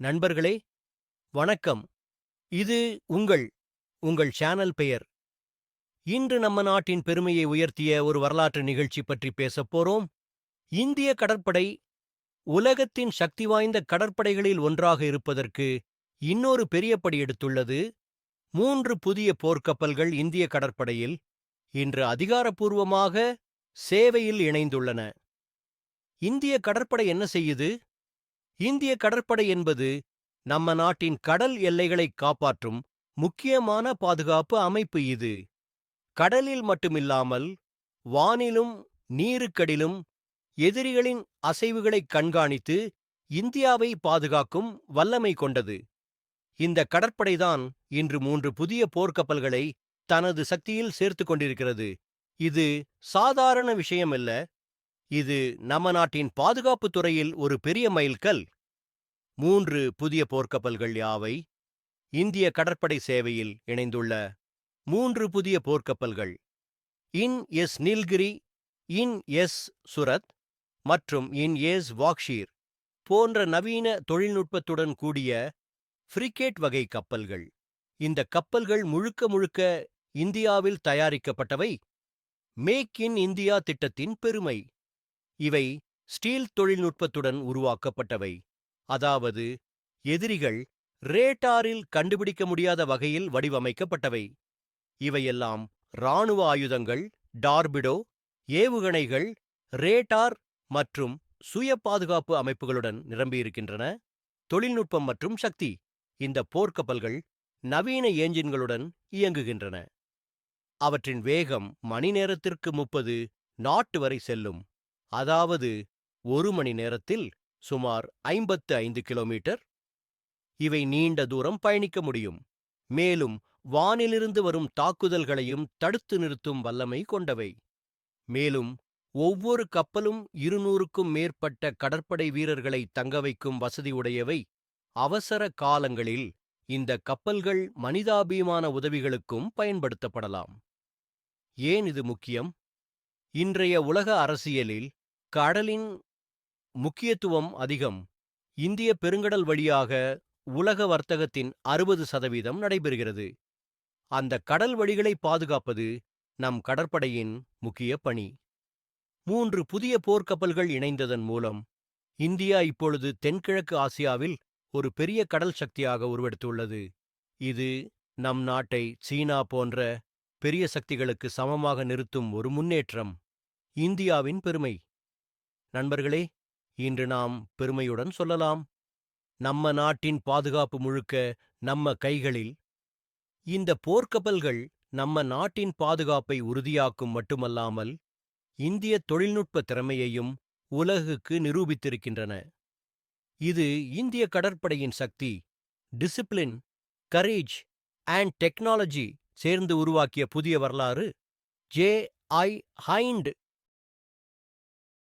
நண்பர்களே வணக்கம். இது உங்கள் உங்கள் சேனல் பெயர். இன்று நம்ம நாட்டின் பெருமையை உயர்த்திய ஒரு வரலாற்று நிகழ்ச்சி பற்றி பேசப் போறோம். இந்திய கடற்படை உலகத்தின் சக்தி வாய்ந்த கடற்படைகளில் ஒன்றாக இருப்பதற்கு இன்னொரு பெரிய படி எடுத்துள்ளது. மூன்று புதிய போர்க்கப்பல்கள் இந்திய கடற்படையில் இன்று அதிகாரப்பூர்வமாக சேவையில் இணைந்துள்ளன. இந்திய கடற்படை என்ன செய்யுது? இந்திய கடற்படை என்பது நம்ம நாட்டின் கடல் எல்லைகளை காப்பாற்றும் முக்கியமான பாதுகாப்பு அமைப்பு இது. கடலில் மட்டுமில்லாமல் வானிலும் நீருக்கடிலும் எதிரிகளின் அசைவுகளை கண்காணித்து இந்தியாவை பாதுகாக்கும் வல்லமை கொண்டது. இந்த கடற்படைதான் இன்று மூன்று புதிய போர்க்கப்பல்களை தனது சக்தியில் சேர்த்துக் கொண்டிருக்கிறது. இது சாதாரண விஷயமல்ல இது நம்ம நாட்டின் பாதுகாப்புத் துறையில் ஒரு பெரிய மைல்கல். மூன்று புதிய போர்க்கப்பல்கள் யாவை? இந்திய கடற்படை சேவையில் இணைந்துள்ள மூன்று புதிய போர்க்கப்பல்கள். INS Nilgiri INS Surat மற்றும் இன் எஸ் வாக்ஷீர் போன்ற நவீன தொழில்நுட்பத்துடன் கூடிய ஃப்ரிகேட் வகை கப்பல்கள். இந்த கப்பல்கள் முழுக்க முழுக்க இந்தியாவில் தயாரிக்கப்பட்டவை. மேக் இன் இந்தியா திட்டத்தின் பெருமை. இவை ஸ்டீல் தொழில்நுட்பத்துடன் உருவாக்கப்பட்டவை. அதாவது எதிரிகள் ரேட்டாரில் கண்டுபிடிக்க முடியாத வகையில் வடிவமைக்கப்பட்டவை. இவையெல்லாம் இராணுவ ஆயுதங்கள் டார்பிடோ ஏவுகணைகள் ரேட்டார் மற்றும் சுய பாதுகாப்பு அமைப்புகளுடன் நிரம்பியிருக்கின்றன. தொழில்நுட்பம் மற்றும் சக்தி இந்த போர்க்கப்பல்கள் நவீன ஏஞ்சின்களுடன் இயங்குகின்றன. அவற்றின் வேகம் மணி நேரத்திற்கு முப்பது நாட்டு வரை செல்லும். அதாவது ஒரு மணி நேரத்தில் சுமார் ஐம்பத்து ஐந்து கிலோமீட்டர். இவை நீண்ட தூரம் பயணிக்க முடியும். மேலும் வானிலிருந்து வரும் தாக்குதல்களையும் தடுத்து நிறுத்தும் வல்லமை கொண்டவை. மேலும் ஒவ்வொரு கப்பலும் இருநூறுக்கும் மேற்பட்ட கடற்படை வீரர்களை தங்க வைக்கும் அவசர காலங்களில் இந்த கப்பல்கள் மனிதாபிமான உதவிகளுக்கும் பயன்படுத்தப்படலாம். ஏன் இது முக்கியம்? இன்றைய உலக அரசியலில் கடலின் முக்கியத்துவம் அதிகம். இந்திய பெருங்கடல் வழியாக உலக வர்த்தகத்தின் அறுபது சதவீதம் நடைபெறுகிறது. அந்த கடல் வழிகளை பாதுகாப்பது நம் கடற்படையின் முக்கிய பணி. மூன்று புதிய போர்க்கப்பல்கள் இணைந்ததன் மூலம் இந்தியா இப்பொழுது தென்கிழக்கு ஆசியாவில் ஒரு பெரிய கடல் சக்தியாக உருவெடுத்துள்ளது. இது நம் நாட்டை சீனா போன்ற பெரிய சக்திகளுக்கு சமமாக நிறுத்தும் ஒரு முன்னேற்றம். இந்தியாவின் பெருமை. நண்பர்களே இன்று நாம் பெருமையுடன் சொல்லலாம். நம்ம நாட்டின் பாதுகாப்பு முழுக்க நம்ம கைகளில் இந்த போர்க்கப்பல்கள் நம்ம நாட்டின் பாதுகாப்பை உறுதியாக்கும் மட்டுமல்லாமல் இந்திய தொழில்நுட்ப திறமையையும் உலகுக்கு நிரூபித்திருக்கின்றன. இது இந்திய கடற்படையின் சக்தி டிசிப்ளின் கரேஜ் அண்ட் டெக்னாலஜி சேர்ந்து உருவாக்கிய புதிய வரலாறு ஜே ஐ ஹைண்ட்